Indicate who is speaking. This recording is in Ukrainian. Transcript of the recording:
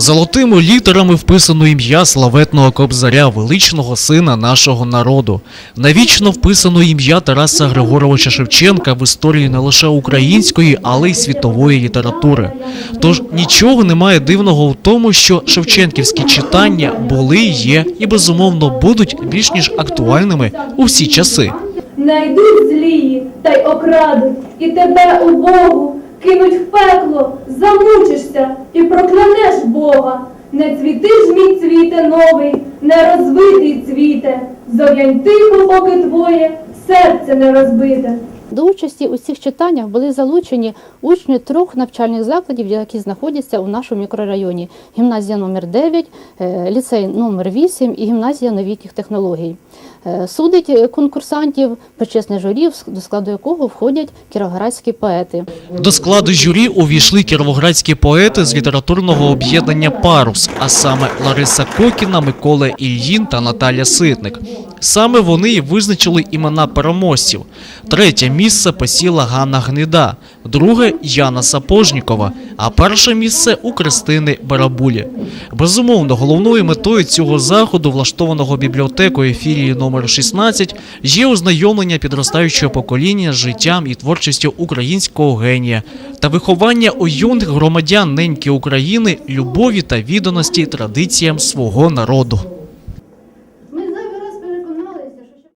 Speaker 1: Золотими літерами вписано ім'я славетного кобзаря, величного сина нашого народу. Навічно вписано ім'я Тараса Григоровича Шевченка в історії не лише української, але й світової літератури. Тож нічого немає дивного в тому, що шевченківські читання були, є і безумовно будуть більш ніж актуальними у всі часи.
Speaker 2: Найдуть злії та й окрадуть, і тебе убогу кинуть в пекло, замучишся і проклянеш Бога. Не цвіти ж мій цвіте новий, не розвитий цвіте, зов'янь тихо, поки твоє серце не розбите.
Speaker 3: До участі у цих читаннях були залучені учні трьох навчальних закладів, які знаходяться у нашому мікрорайоні: гімназія номер 9 е, ліцей номер 8 і гімназія новітніх технологій. Е, Судить е, конкурсантів почесне журі, до складу якого входять кіровоградські поети.
Speaker 1: До складу журі увійшли кіровоградські поети з літературного об'єднання Парус, а саме Лариса Кокіна, Микола Ільїн та Наталя Ситник. Саме вони і визначили імена переможців. Третє місце посіла Ганна Гнида, друге Яна Сапожнікова, а перше місце у Кристини Барабулі. Безумовно, головною метою цього заходу, влаштованого бібліотекою філії номер 16, є ознайомлення підростаючого покоління з життям і творчістю українського генія та виховання у юних громадян неньки України любові та відданості традиціям свого народу.